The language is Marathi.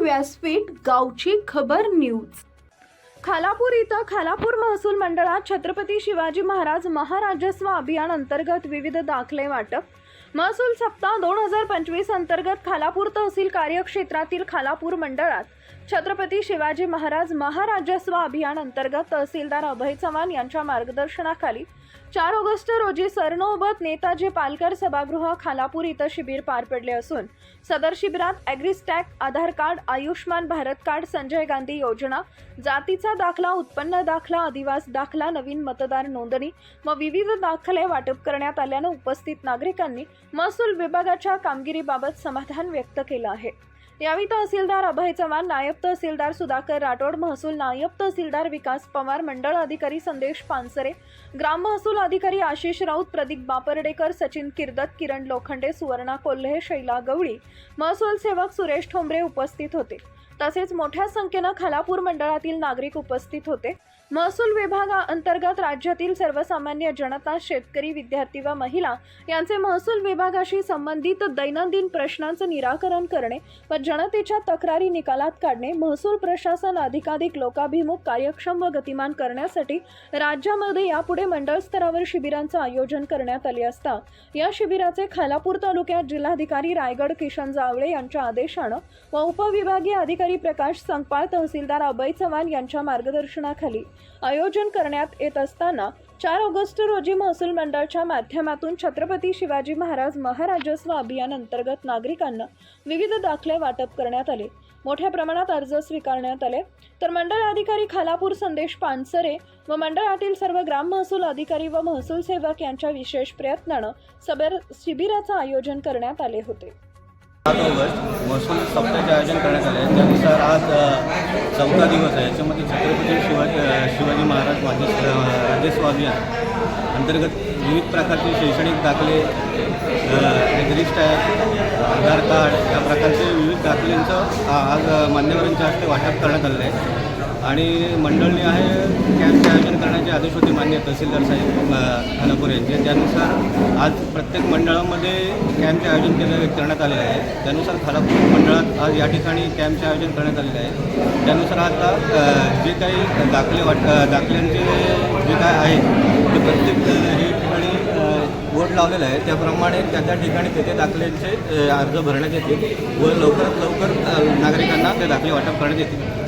व्यासपीठ गावची खबर न्यूज. खालापूर इथं खालापूर महसूल मंडळात छत्रपती शिवाजी महाराज महाराजस्व अभियान अंतर्गत विविध दाखले वाटप महसूल सप्ताह दोन हजार पंचवीस अंतर्गत खालापूर तहसील कार्यक्षेत्रातील खालापूर मंडळात छत्रपती शिवाजी महाराज महाराजस्व अभियान अंतर्गत तहसीलदार अभय चव्हाण यांच्या मार्गदर्शनाखाली चार ऑगस्ट रोजी सरनोबत नेताजी पालकर सभागृह खालापूर इथं शिबिर पार पडले असून सदर शिबिरात AgriStack Aadhaar card Ayushman Bharat card Sanjay Gandhi योजना जातीचा दाखला उत्पन्न दाखला अधिवास दाखला नवीन मतदार नोंदणी व विविध दाखले वाटप करण्यात आल्यानं उपस्थित नागरिकांनी महसूल विभागाच्या कामगिरीबाबत समाधान व्यक्त केलं आहे. यावेळी तहसीलदार अभय चव्हाण नायब तहसीलदार सुधाकर राठोड महसूल नायब तहसीलदार विकास पवार मंडळ अधिकारी संदेश पानसरे ग्राम महसूल अधिकारी आशिष राऊत प्रदीप बापर्डेकर सचिन किर्दत किरण लोखंडे सुवर्णा कोल्हे शैला गवळी महसूल सेवक सुरेश ठोंबरे उपस्थित होते. तसेच मोठ्या संख्येनं खालापूर मंडळातील नागरिक उपस्थित होते. महसूल विभागाअंतर्गत राज्यातील सर्वसामान्य जनता शेतकरी विद्यार्थी व महिला यांचे महसूल विभागाशी संबंधित दैनंदिन प्रश्नांचं निराकरण करणे व जनतेच्या तक्रारी निकालात काढणे महसूल प्रशासन अधिकाधिक लोकाभिमुख कार्यक्षम व गतिमान करण्यासाठी राज्यामध्ये यापुढे मंडळ स्तरावर शिबिरांचं आयोजन करण्यात आले असता या शिबिराचे खालापूर तालुक्यात जिल्हाधिकारी रायगड किशन जावळे यांच्या आदेशानं व उपविभागीय अधिकारी प्रकाश संकपाळ तहसीलदार अभय चव्हाण यांच्या मार्गदर्शनाखाली आयोजन करण्यात येत असताना चार ऑगस्ट रोजी महसूल मंडळाच्या माध्यमातून छत्रपती शिवाजी महाराज महाराजस्व अभियान अंतर्गत नागरिकांना विविध दाखले वाटप करण्यात आले. मोठ्या प्रमाणात अर्ज स्वीकारण्यात आले. तर मंडळ अधिकारी खालापूर संदेश पानसरे व मंडळातील सर्व ग्राम महसूल अधिकारी व महसूल सेवक यांच्या विशेष प्रयत्नानं सबर शिबिराचं आयोजन करण्यात आले होते. सात ऑगस्ट महसूल सप्ताहाचे आयोजन करण्यात आले. त्यानुसार आज चौथा दिवस आहे. याच्यामध्ये छत्रपती शिवाजी शिवाजी महाराज माझे राजस्व अंतर्गत विविध प्रकारचे शैक्षणिक दाखले एग्रिस्ट आधार कार्ड या प्रकारचे विविध दाखल्यांचं आज मान्यवरांच्या हस्ते वाटप करण्यात आलेलं आहे. आणि मंडळने आहे कॅम्पचे आयोजन करण्याचे आदेश होते मान्य तहसीलदार साहेब खानापूर यांचे. त्यानुसार आज प्रत्येक मंडळामध्ये कॅम्पचे आयोजन केले करण्यात आलेलं आहे. त्यानुसार खानापूर मंडळात आज या ठिकाणी कॅम्पचे आयोजन करण्यात आलेले आहे. त्यानुसार आता जे काही दाखले वाट दाखल्यांचे जे काय आहे ते प्रत्येक अ, हे ठिकाणी बोर्ड लावलेलं आहे. त्याप्रमाणे त्या त्या ठिकाणी तिथे दाखल्यांचे अर्ज भरण्यात येतील व लवकरात लवकर नागरिकांना ते दाखले वाटप करण्यात येतील.